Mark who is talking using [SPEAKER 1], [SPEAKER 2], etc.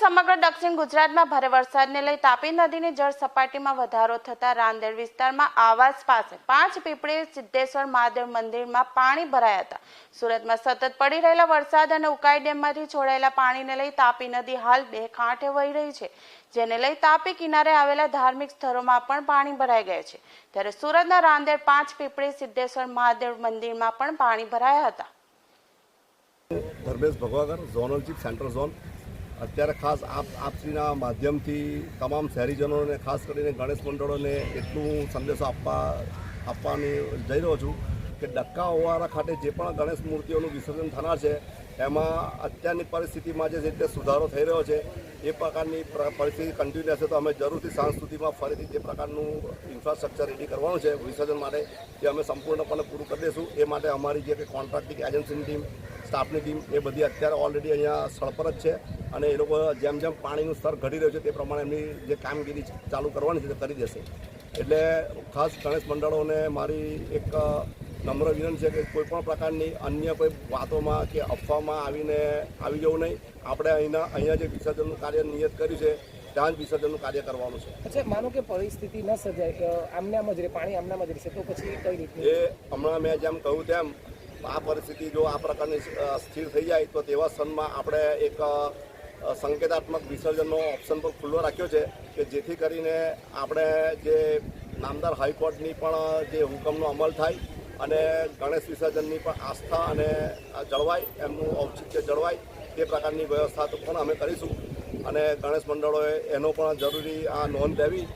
[SPEAKER 1] સમગ્ર દક્ષિણ ગુજરાતમાં ભારે વરસાદને લઈ તાપી નદીની જળ સપાટીમાં વધારો થતા રાંદેર વિસ્તારમાં આવાસ પાસે પાંચ પીપળી, સિદ્ધેશ્વર મહાદેવ મંદિરમાં પાણી ભરાયા હતા. સુરતમાં સતત પડી રહેલા વરસાદ અને ઉકાઈ ડેમમાંથી છોડાયેલા પાણીને લઈ તાપી નદી હાલ બે કાંઠે વહી રહી છે, જેને લઈ તાપી કિનારે આવેલા ધાર્મિક સ્થળોમાં પણ પાણી ભરાઈ ગયા છે. ત્યારે સુરતના રાંદેર પાંચ પીપળી, સિદ્ધેશ્વર મહાદેવ મંદિરમાં પણ પાણી ભરાયા હતા.
[SPEAKER 2] Dharmesh Bhagwagar zonal chief central zone. અત્યારે ખાસ આપ આપશ્રીના માધ્યમથી તમામ શહેરીજનોને, ખાસ કરીને ગણેશ મંડળોને એટલું સંદેશો આપવા આપવાની જઈ રહ્યો છું કે ડક્કા ઓવારા ખાતે જે પણ ગણેશ મૂર્તિઓનું વિસર્જન થનાર છે, એમાં અત્યારની પરિસ્થિતિમાં જે રીતે સુધારો થઈ રહ્યો છે, એ પ્રકારની પ્ર- પરિસ્થિતિ કન્ટિન્યુ રહેશે તો અમે જરૂરથી સાંજ સુધીમાં ફરીથી જે પ્રકારનું ઇન્ફ્રાસ્ટ્રક્ચર રેડી કરવાનું છે વિસર્જન માટે, એ અમે સંપૂર્ણપણે પૂરું કરી દઈશું. એ માટે અમારી જે કોન્ટ્રાક્ટિંગ એજન્સીની ટીમ સ્ટાફની ટીમ એ બધી અત્યારે ઓલરેડી અહીંયા સ્થળ પર જ છે અને એ લોકો જેમ જેમ પાણીનું સ્તર ઘટી રહ્યું છે તે પ્રમાણે એમની જે કામગીરી ચાલુ કરવાની છે તે કરી દેશે. એટલે ખાસ ગણેશ મંડળોને મારી એક નમ્ર વિનંતી છે કે કોઈ પણ પ્રકારની અન્ય કોઈ વાતોમાં કે અફવામાં આવીને આવી જવું નહીં. આપણે અહીંના અહીંયા જે વિસર્જનનું કાર્ય નિયત કર્યું છે ત્યાં જ વિસર્જનનું કાર્ય કરવાનું છે.
[SPEAKER 3] અચ્છા માનો કે પરિસ્થિતિ ન સર્જાય કે આમનામ જ રહે પાણી આમનામ જ રહેશે તો પછી કઈ રીતે
[SPEAKER 2] એ હમણાં મેં જેમ કહ્યું તેમ આ પરિસ્થિતિ જો આ પ્રકારની સ્થિર થઈ જાય, તો તેવા સ્થાનમાં આપણે એક સંકેતાત્મક વિસર્જનનો ઓપ્શન પણ ખુલ્લો રાખ્યો છે કે જેથી કરીને આપણે જે નામદાર હાઈકોર્ટની પણ જે હુકમનો અમલ થાય અને ગણેશ વિસર્જનની પણ આસ્થા અને જળવાય, એમનું ઔચિત્ય જળવાય, તે પ્રકારની વ્યવસ્થા તો પણ અમે કરીશું. અને ગણેશ મંડળોએ એનો પણ જરૂરી આ નોંધ લેવી